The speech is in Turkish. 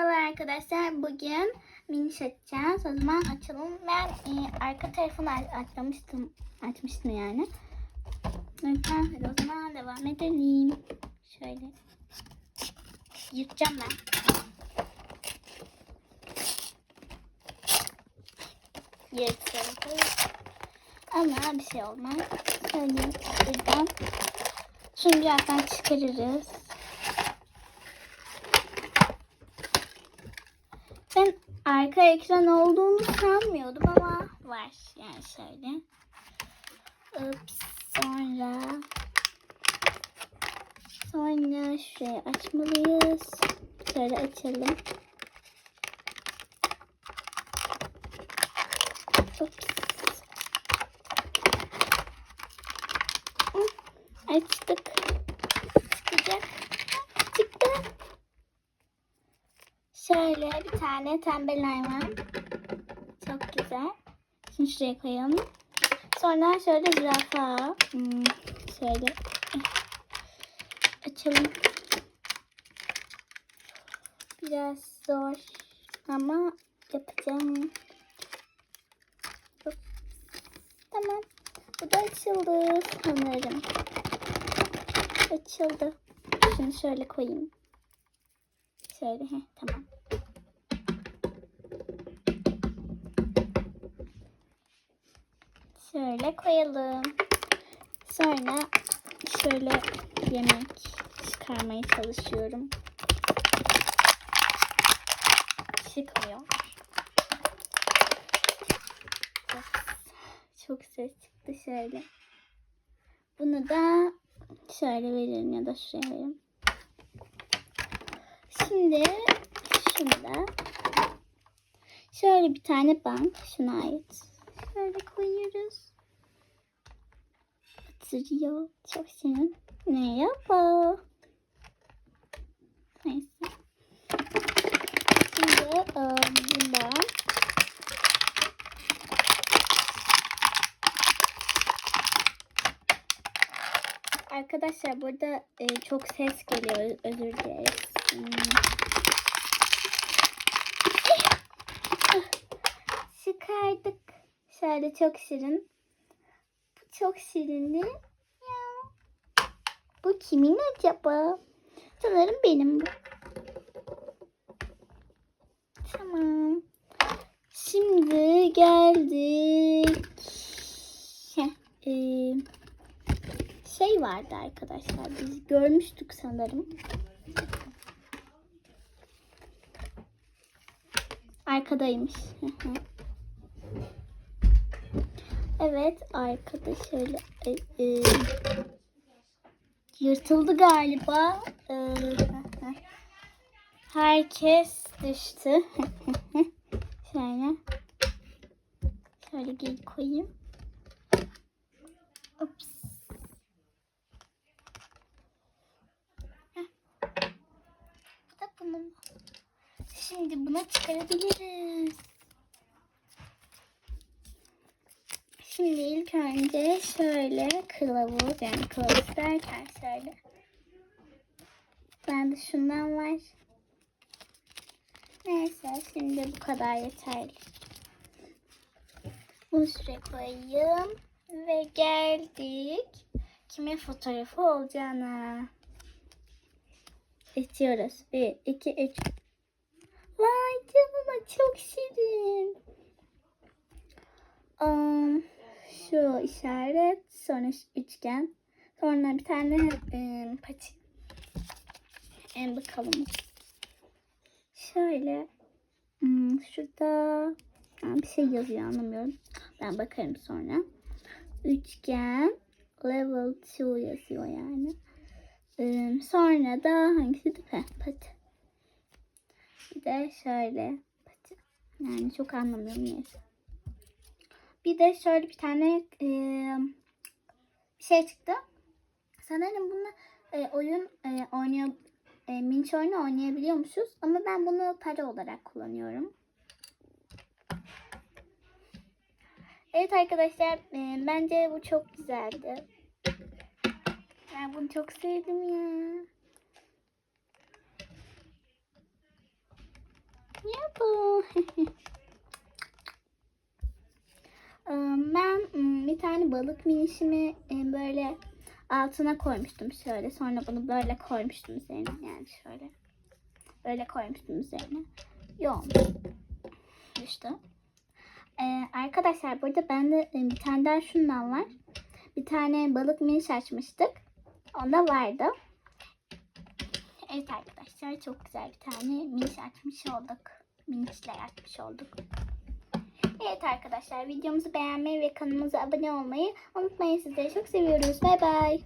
Merhabalar arkadaşlar. Bugün mini açacağız. O zaman açalım. Ben e, arka tarafını aç- açmıştım. Açmıştım yani. Yüzden hadi o zaman devam edelim. Şöyle. Yırtacağım ben. Yırtacağım. Ama bir şey olmaz. Şöyle buradan. Şunu birazdan çıkarırız. Ben arka ekran olduğunu sanmıyordum ama var. Yani şöyle. Ups, sonra sonra şurayı açmalıyız. Şöyle açalım. Ups. Açtık. Çıkacak. Çıktı. Şöyle bir tane tembel hayvan. Çok güzel. Şimdi şuraya koyalım. Sonra şöyle zürafa. Hmm, şöyle açalım. Biraz zor ama yapacağım. Tamam. Bu da açıldı sanırım. Açıldı. Şunu şöyle koyayım. Şöyle heh, tamam. Şöyle koyalım. Sonra şöyle yemek çıkarmaya çalışıyorum. Çıkmıyor. Çok ses çıktı şöyle. Bunu da şöyle verelim ya da şuraya verelim. Şimdi şunda şöyle bir tane bank şuna ait. Şöyle koyuyoruz. Oturuyor. Çok şirin. Merhaba. Neyse. Şimdi ıı, bunda Arkadaşlar burada e, çok ses geliyor. Özür dileriz. Hmm. Çıkardık. Şöyle çok şirin. Bu çok şirin değil mi? Ya. Bu kimin acaba? Sanırım benim bu. Tamam. Şimdi geldik. Heh, ee, şey vardı arkadaşlar. Biz görmüştük sanırım. Arkadaymış. Evet arkada şöyle e, e, yırtıldı galiba. E, herkes düştü. şöyle şöyle geri koyayım. Ups. Şimdi bunu çıkarabiliriz. Şimdi ilk önce şöyle kılavuz yani kılavuz derken şöyle. Ben de şundan var. Neyse şimdi bu kadar yeterli. Bunu şuraya koyayım. Ve geldik. Kimin fotoğrafı olacağına. İçiyoruz. Bir, iki, üç. Vay canına çok şirin. Um, şu işaret, sonra üçgen, sonra bir tane um, pati. En bakalım. Şöyle, hmm, şurada bir şey yazıyor anlamıyorum. Ben bakarım sonra. Üçgen, level 2 yazıyor yani. Um, sonra da hangisi? Heh, pati. Bir de şöyle. pati. Yani çok anlamıyorum neyse. Bir de şöyle bir tane e, şey çıktı. Sanırım bunu e, oyun e, oynuyor e, minç oyunu oynayabiliyormuşuz. Ama ben bunu para olarak kullanıyorum. Evet arkadaşlar e, bence bu çok güzeldi. Ben bunu çok sevdim ya. Yapu. Em, ben balık minişimi em, böyle altına koymuştum şöyle. Sonra bunu böyle koymuştum üzerine. Yani şöyle. Böyle koymuştum üzerine. Yok. İşte. Ee, arkadaşlar burada bende e, bir tane daha şundan var. Bir tane balık miniş açmıştık. Onda vardı. Evet arkadaşlar çok güzel bir tane miniş açmış olduk. Minişler açmış olduk. Evet arkadaşlar videomuzu beğenmeyi ve kanalımıza abone olmayı unutmayın. Sizleri çok seviyoruz. Bay bay.